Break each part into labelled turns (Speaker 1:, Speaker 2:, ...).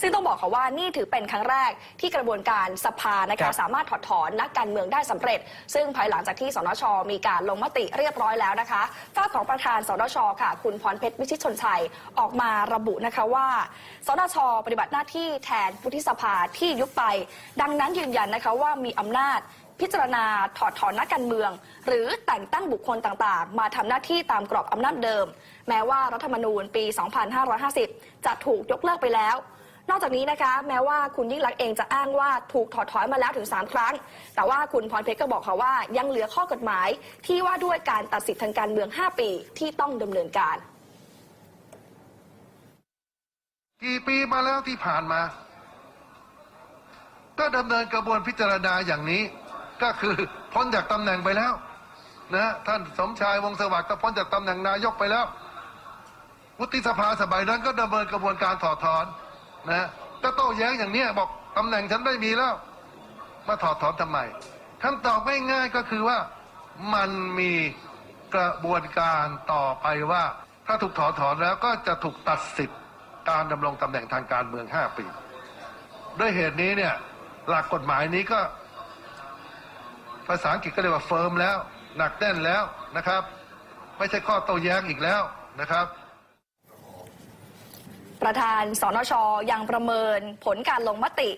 Speaker 1: ซึ่งต้องบอกค่ะว่านี่ถือเป็นครั้งแรกที่กระบวนการสภานะ
Speaker 2: ครั
Speaker 1: คะ
Speaker 2: บ
Speaker 1: สามารถถอดถอนนักการเมืองได้สำเร็จ ซึ่งภายหลังจากที่สนช มีการลงมติเรียบร้อยแล้วนะคะฝ้ากของประธานสนชค่ะ คุณพรเพชรวิชิตชนชัยออกมาระบุนะคะว่า สนช ปฏิบัติหน้าที่แทนวุฒิสภาที่ยุบไป ดังนั้นยืนยันนะคะว่ามีอำนาจพิจารณาถอดถอนนักการเมือง หรือแต่งตั้งบุคคลต่างๆ มาทำหน้าที่ตามกรอบอำนาจเดิม แม้ว่ารัฐธรรมนูญปี 2550 จะถูกยกเลิกไปแล้ว นอกจากนี้นะคะ แม้ว่าคุณยิ่งรักษณ์เองจะอ้างว่าถูกถอดถอนมาแล้วถึง 3 ครั้ง แต่ว่าคุณพรเพชรก็บอกค่ะว่ายังเหลือข้อกฎหมายที่ว่าด้วยการตัดสิทธิทางการเมือง 5 ปีที่ต้องดำเนินการ
Speaker 3: กี่ปีมาแล้วที่ผ่านมา ก็ดำเนินกระบวนพิจารณาอย่างนี้ ก็คือพ้นจากตำแหน่งไปแล้วนะท่านสมชายวงศ์สวัสดิ์ก็พ้นจากตำแหน่งนายกไปแล้ว วุฒิสภาสมัยนั้นก็ดำเนินกระบวนการถอดถอน นะก็โต้แย้งอย่างเนี้ยบอกตำแหน่งฉันไม่มีแล้ว มาถอดถอนทำไมคำตอบง่ายๆก็คือว่ามันมีกระบวนการต่อไปว่า ถ้าถูกถอดถอนแล้วก็จะถูกตัดสิทธิ์การดำรงตำแหน่งทางการเมือง 5 ปี ด้วยเหตุนี้เนี่ยหลักกฎหมายนี้ก็ ภาษาอังกฤษก็เรียกว่าเฟิร์มแล้ว หนักแน่นแล้วนะครับ ไม่ใช่ข้อโต้แย้งอีกแล้วนะครับ
Speaker 1: ประธานสนชยังประเมินผลการลงมติ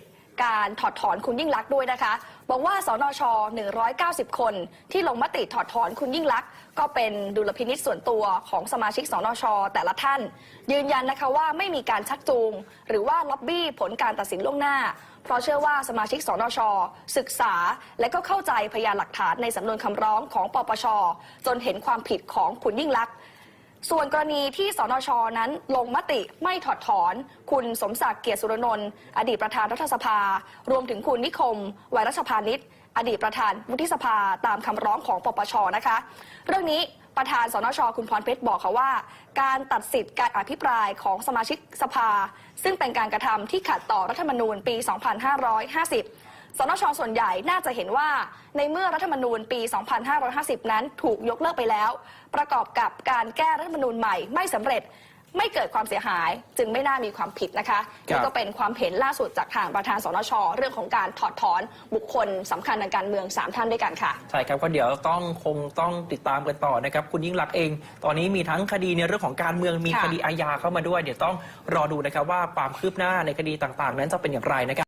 Speaker 1: การถอดถอนคุณยิ่งลักษณ์ด้วยนะคะ บอกว่าสนช 190 คน ที่ลงมติถอดถอนคุณยิ่งลักษณ์ก็เป็นดุลพินิษส่วนตัวของสมาชิกสนช แต่ละท่าน ยืนยันนะคะว่าไม่มีการชักจูง หรือว่าล็อบบี้ผลการตัดสินล่วงหน้า เพราะเชื่อว่าสมาชิกสนช ศึกษา และก็เข้าใจพยานหลักฐานในสำนวนคำร้องของปปช จนเห็นความผิดของคุณยิ่งลักษณ์ ส่วนกรณีที่สนชนั้นลงมติไม่ถอดถอน คุณสมศักดิ์เกียรติสุรนนท์อดีตประธานรัฐสภา รวมถึงคุณนิคมวรัชพานิชอดีตประธานวุฒิสภาตามคำร้องของปปชนะคะ เรื่องนี้ประธานสนชคุณพรเพชรบอกค่ะว่า การตัดสิทธิ์การอภิปรายของสมาชิกสภา ซึ่งเป็นการกระทำที่ขัดต่อรัฐธรรมนูญปี 2550 สนชส่วนใหญ่น่าจะเห็นว่า ในเมื่อรัฐธรรมนูญปี 2550 นั้นถูกยกเลิกไปแล้ว ประกอบกับการแก้รัฐธรรมนูญใหม่ไม่สำเร็จไม่เกิดความเสียหายจึงไม่น่ามีความผิดนะคะ
Speaker 2: ครับ
Speaker 1: นี่ก็เป็นความเห็นล่าสุดจากทางประธานสนช เรื่องของการถอดถอนบุคคลสำคัญทางการเมือง 3 ท่านด้วยกันค่ะ
Speaker 2: ใช่ครับก็เดี๋ยวต้องคงต้องติดตามกันต่อนะครับคุณยิ่งรักษณ์เอง ตอนนี้มีทั้งคดีในเรื่องของการเมืองมี
Speaker 1: ค่ะ
Speaker 2: คดีอาญาเข้ามาด้วย เดี๋ยวต้องรอดูนะครับว่าความคืบหน้าในคดีต่างๆ นั้นจะเป็นอย่างไรนะครับ